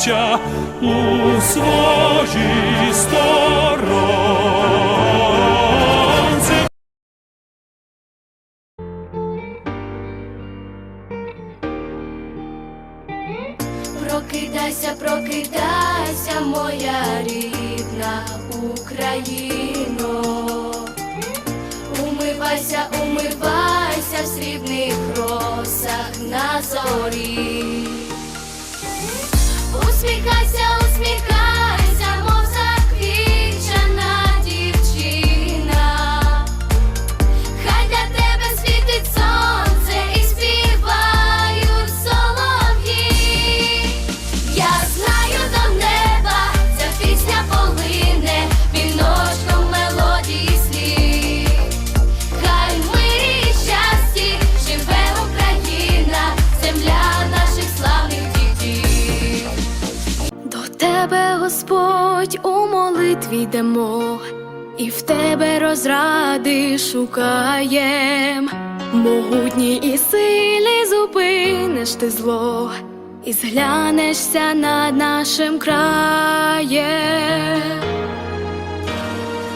браття, у своїй сторонці. Прокидайся, прокидайся, моя рідна Україно. Умивайся, умивайся в срібних росах на зорі. Усміхайся, усміхайся, Тебе, Господь, у молитві йдемо, і в тебе розради шукаєм. Могутній і сильний зупиниш ти зло, і зглянешся над нашим краєм.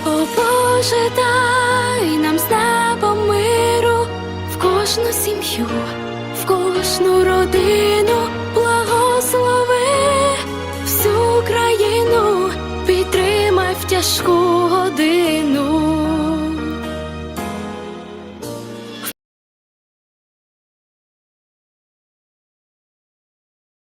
О Боже, дай нам з неба миру в кожну сім'ю, в кожну родину підтримай в тяжку годину.